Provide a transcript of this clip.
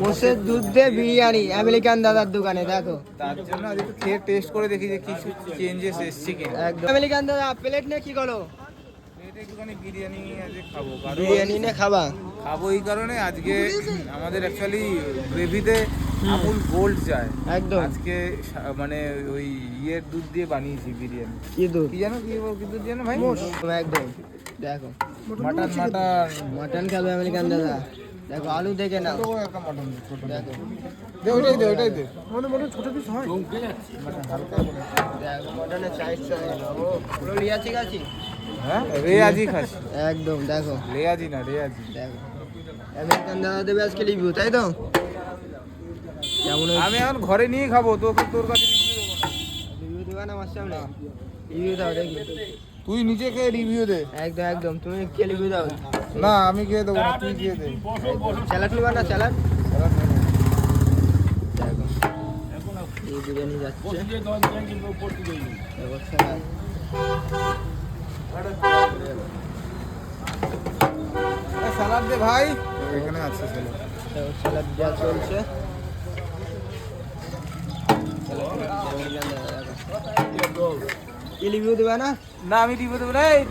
মোষের দুধ দিয়ে বিরিয়ানি আমেরিকান দাদার দোকানে দেখো। তার জন্য আজ একটু খেয়ে টেস্ট করে দেখি যে কিছু চেঞ্জেস এসছে কিনা। একদম। আমেরিকান দাদা প্লেট নিয়ে কি করো? এটা একটুখানি বিরিয়ানি আজকে খাব বিরিয়ানি নিয়ে খাবা? খাব এই কারণে আজকে আমাদের অ্যাকচুয়ালি গ্রেভিতে আমুল গোল্ড যায়। একদম। আজকে মানে ওই ইয়ের দুধ দিয়ে বানিয়েছি বিরিয়ানি। কি দুধ? কি জানো কি কি দুধ জানো ভাই? একদম। দেখো। মাটন মাটন মাটন খাবে আমেরিকান দাদা। দেখো আলু দেখে নাও। ছোট একটা মাটন দেখো দে ওইটাই দে ওইটাই দে। দেখো মাটনের সাইজ ও পুরো লিয়াছি গাছি হ্যাঁ রেয়াজি খাস। একদম দেখো। রেয়াজি না রেয়াজি। দেখো। আমেরিকান দাদা দেবে আজকে রিভিউ তাই তো? কেমন আমি এখন ঘরে নিয়ে খাব তোকে তোর কাছে দেবো না। রিভিউ দেবে না আমার সামনে? রিভিউ দাও দেখি। তুই নিজে খেয়ে রিভিউ দে। একদম একদম তুমি কে রিভিউ দাও। না আমি খেয়ে দেবো না তুই খেয়ে দে। স্যালাড নিবা না স্যালাড এই বিরিয়ানি যাচ্ছে। স্যালাড দে ভাই। এখানে আছে স্যালাড স্যালাড দেওয়া চলছে। স্যালাড আমেরিকান দাদা দেখো কি রিভিউ দেবে না না